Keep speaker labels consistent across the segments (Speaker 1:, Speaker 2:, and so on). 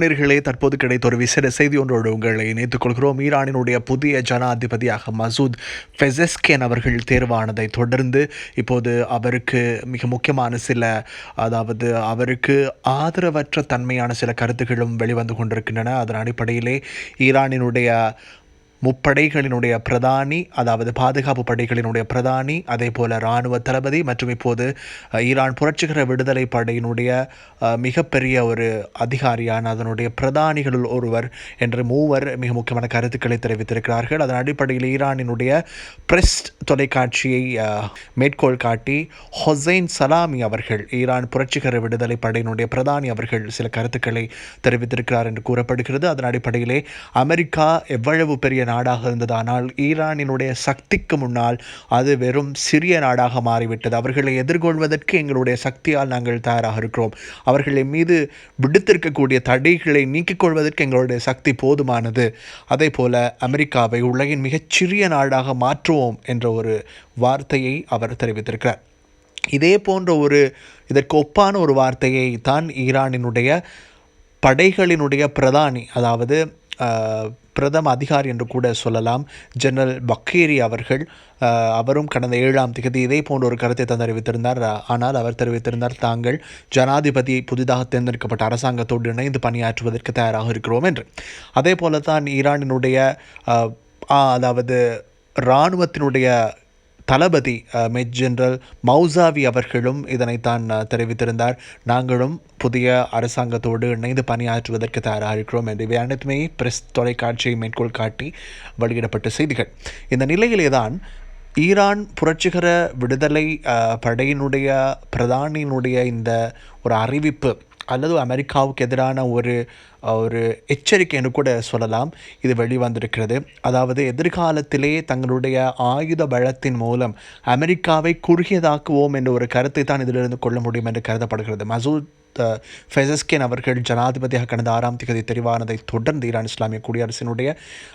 Speaker 1: நேர்களே தற்போது கிடைத்த ஒரு விசேட செய்தி ஒன்றோடு உங்களை இணைத்துக் கொள்கிறோம். ஈரானினுடைய புதிய ஜனாதிபதியாக மசூத் ஃபெசஸ்கேன் அவர்கள் தேர்வானதை தொடர்ந்து இப்போது அவருக்கு மிக முக்கியமான சில அதாவது அவருக்கு ஆதரவற்ற தன்மையான சில கருத்துக்களும் வெளிவந்து கொண்டிருக்கின்றன. அதன் அடிப்படையிலே ஈரானினுடைய முப்படைகளினுடைய பிரதானி அதாவது பாதுகாப்பு படைகளினுடைய பிரதானி அதே போல இராணுவ தளபதி மற்றும் இப்போது ஈரான் புரட்சிகர விடுதலை படையினுடைய மிகப்பெரிய ஒரு அதிகாரியான அதனுடைய பிரதானிகளுள் ஒருவர் என்று மூவர் மிக முக்கியமான கருத்துக்களை தெரிவித்திருக்கிறார்கள். அதன் அடிப்படையில் ஈரானினுடைய பிரஸ் தொலைக்காட்சியை மேற்கோள் காட்டி ஹொசைன் சலாமி அவர்கள் ஈரான் புரட்சிகர விடுதலை படையினுடைய பிரதானி அவர்கள் சில கருத்துக்களை தெரிவித்திருக்கிறார் என்று கூறப்படுகிறது. அதன் அடிப்படையிலே அமெரிக்கா எவ்வளவு பெரிய நாடாக இருந்தது. ஆனால் ஈரானினுடைய சக்திக்கு முன்னால் அது வெறும் சிறிய நாடாக மாறிவிட்டது. அவர்களை எதிர்கொள்வதற்கு எங்களுடைய சக்தியால் நாங்கள் தயாராக இருக்கிறோம். அவர்களை மீது விடுத்திருக்கக்கூடிய தடைகளை நீக்கிக் கொள்வதற்கு எங்களுடைய சக்தி போதுமானது. அதே போல அமெரிக்காவை உலகின் மிகச்சிறிய நாடாக மாற்றுவோம் என்ற ஒரு வார்த்தையை அவர் தெரிவித்திருக்கிறார். இதே போன்ற ஒரு இதற்கு ஒப்பான ஒரு வார்த்தையை தான் ஈரானினுடைய படைகளினுடைய பிரதானி அதாவது பிரதம அதிகாரி என்று கூட சொல்லலாம். ஜெனரல் பக்கேரி அவர்கள் அவரும் கடந்த ஏழாம் திகதி இதே போன்ற ஒரு கருத்தை தான் தெரிவித்திருந்தார். ஆனால் அவர் தெரிவித்திருந்தார் தாங்கள் ஜனாதிபதி புதிதாக தேர்ந்தெடுக்கப்பட்ட அரசாங்கத்தோடு இணைந்து பணியாற்றுவதற்கு தயாராக இருக்கிறோம் என்று. அதே போல தான் ஈரானினுடைய அதாவது இராணுவத்தினுடைய தளபதி அஹ், மேஜ் ஜெனரல் மௌசாவி அவர்களும் இதனைத்தான் தெரிவித்திருந்தார். நாங்களும் புதிய அரசாங்கத்தோடு இணைந்து பணியாற்றுவதற்கு தயாராக இருக்கிறோம் என்று இவை அனைத்துமே பிரஸ் தொலைக்காட்சியை மேற்கோள் காட்டி வெளியிடப்பட்ட செய்திகள். இந்த நிலையிலே தான் ஈரான் புரட்சிகர விடுதலை படையினுடைய பிரதானியினுடைய இந்த ஒரு அறிவிப்பு அல்லது அமெரிக்காவுக்கு எதிரான ஒரு ஒரு எச்சரிக்கை என்று கூட சொல்லலாம். இது வெளிவந்திருக்கிறது. அதாவது எதிர்காலத்திலே தங்களுடைய ஆயுத பலத்தின் மூலம் அமெரிக்காவை குறுகியதாக்குவோம் என்ற ஒரு கருத்தை தான் இதிலிருந்து கொள்ள முடியும் என்று கருதப்படுகிறது. மசூத் ஃபெசஸ்கின் அவர்கள் ஜனாதிபதியாக கடந்த ஆறாம் தேதி தெரிவானதை தொடர்ந்து ஈரான் இஸ்லாமிய குடியரசினுடைய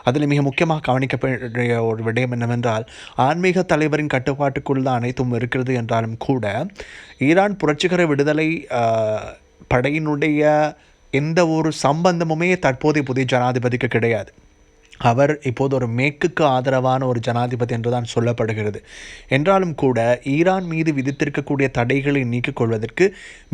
Speaker 1: அதில் மிக முக்கியமாக கவனிக்க ஒரு விடயம் என்னவென்றால் ஆன்மீக தலைவரின் கட்டுப்பாட்டுக்குள் தான் அனைத்தும் இருக்கிறது என்றாலும் கூட ஈரான் புரட்சிகர விடுதலை படையினுடைய எந்த ஒரு சம்பந்தமுமே தற்போதைய புதிய ஜனாதிபதிக்கு கிடையாது. அவர் இப்போது ஒரு மேற்குக்கு ஆதரவான ஒரு ஜனாதிபதி என்றுதான் சொல்லப்படுகிறது. என்றாலும் கூட ஈரான் மீது விதித்திருக்கக்கூடிய தடைகளை நீக்கிக் கொள்வதற்கு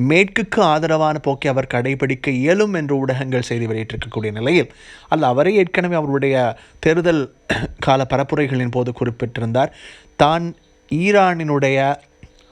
Speaker 1: மேற்குக்கு ஆதரவான போக்கை அவர் கடைபிடிக்க இயலும் என்று ஊடகங்கள் செய்தி வெளியிட்டிருக்கக்கூடிய நிலையில் அல்ல அவரே ஏற்கனவே அவருடைய தேர்தல் கால பரப்புரைகளின் போது குறிப்பிட்டிருந்தார். தான் ஈரானினுடைய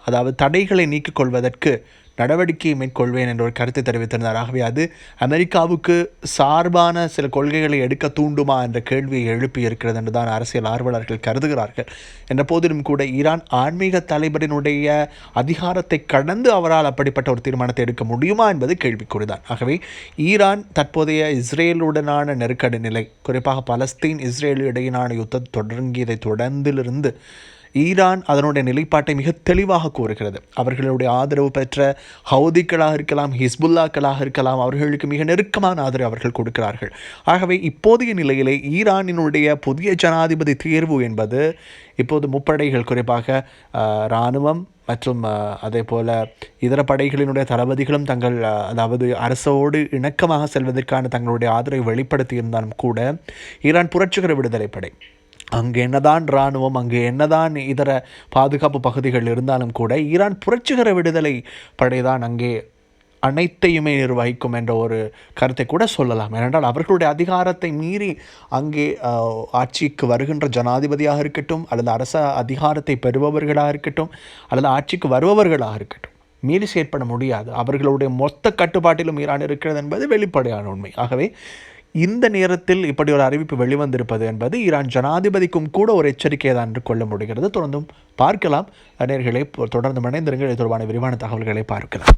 Speaker 1: அதாவது தடைகளை நீக்கிக் கொள்வதற்கு நடவடிக்கையை மேற்கொள்வேன் என்ற ஒரு கருத்தை தெரிவித்திருந்தார். ஆகவே அது அமெரிக்காவுக்கு சார்பான சில கொள்கைகளை எடுக்க தூண்டுமா என்ற கேள்வியை எழுப்பி இருக்கிறது என்றுதான் அரசியல் ஆர்வலர்கள் கருதுகிறார்கள். என்ற போதிலும் கூட ஈரான் ஆன்மீக தலைவரினுடைய அதிகாரத்தை கடந்து அவரால் அப்படிப்பட்ட ஒரு தீர்மானத்தை எடுக்க முடியுமா என்பது கேள்விக்குறிதான். ஆகவே ஈரான் தற்போதைய இஸ்ரேலுடனான நெருக்கடி நிலை குறிப்பாக பலஸ்தீன் இஸ்ரேல் இடையிலான யுத்தம் தொடங்கியதை தொடர்ந்திலிருந்து ஈரான் அதனுடைய நிலைப்பாட்டை மிக தெளிவாக கூறுகிறது. அவர்களுடைய ஆதரவு பெற்ற ஹவுதிக்களாக இருக்கலாம் ஹிஸ்புல்லாக்களாக இருக்கலாம் அவர்களுக்கு மிக நெருக்கமான ஆதரவு அவர்கள் கொடுக்கிறார்கள். ஆகவே இப்போதைய நிலையிலே ஈரானினுடைய புதிய ஜனாதிபதி தேர்வு என்பது இப்போது முப்படைகள் குறிப்பாக இராணுவம் மற்றும் அதே போல இதர படைகளினுடைய தளபதிகளும் தங்கள் அதாவது அரசோடு இணக்கமாக செல்வதற்கான தங்களுடைய ஆதரவை வெளிப்படுத்தியிருந்தாலும் கூட ஈரான் புரட்சிகர விடுதலை படை அங்கு என்னதான் இராணுவம் அங்கு என்னதான் இதர பாதுகாப்பு பகுதிகள் இருந்தாலும் கூட ஈரான் புரட்சிகர விடுதலை படைதான் அங்கே அனைத்தையுமே நிர்வகிக்கும் என்ற ஒரு கருத்தை கூட சொல்லலாம். ஏனென்றால் அவர்களுடைய அதிகாரத்தை மீறி அங்கே ஆட்சிக்கு வருகின்ற ஜனாதிபதியாக இருக்கட்டும் அல்லது அரச அதிகாரத்தை பெறுபவர்களாக இருக்கட்டும் அல்லது ஆட்சிக்கு வருபவர்களாக இருக்கட்டும். மீறி செயற்பட முடியாது. அவர்களுடைய மொத்த கட்டுப்பாட்டிலும் ஈரான் இருக்கிறது என்பது வெளிப்படையான உண்மை. ஆகவே இந்த நேரத்தில் இப்படி ஒரு அறிவிப்பு வெளிவந்திருப்பது என்பது ஈரான் ஜனாதிபதிக்கும் கூட ஒரு எச்சரிக்கை தான் என்று கொள்ள முடிகிறது. தொடர்ந்தும் பார்க்கலாம். நேர்களை தொடர்ந்து மனைந்திருங்கள் இது தொடர்பான விரிவான தகவல்களை பார்க்கலாம்.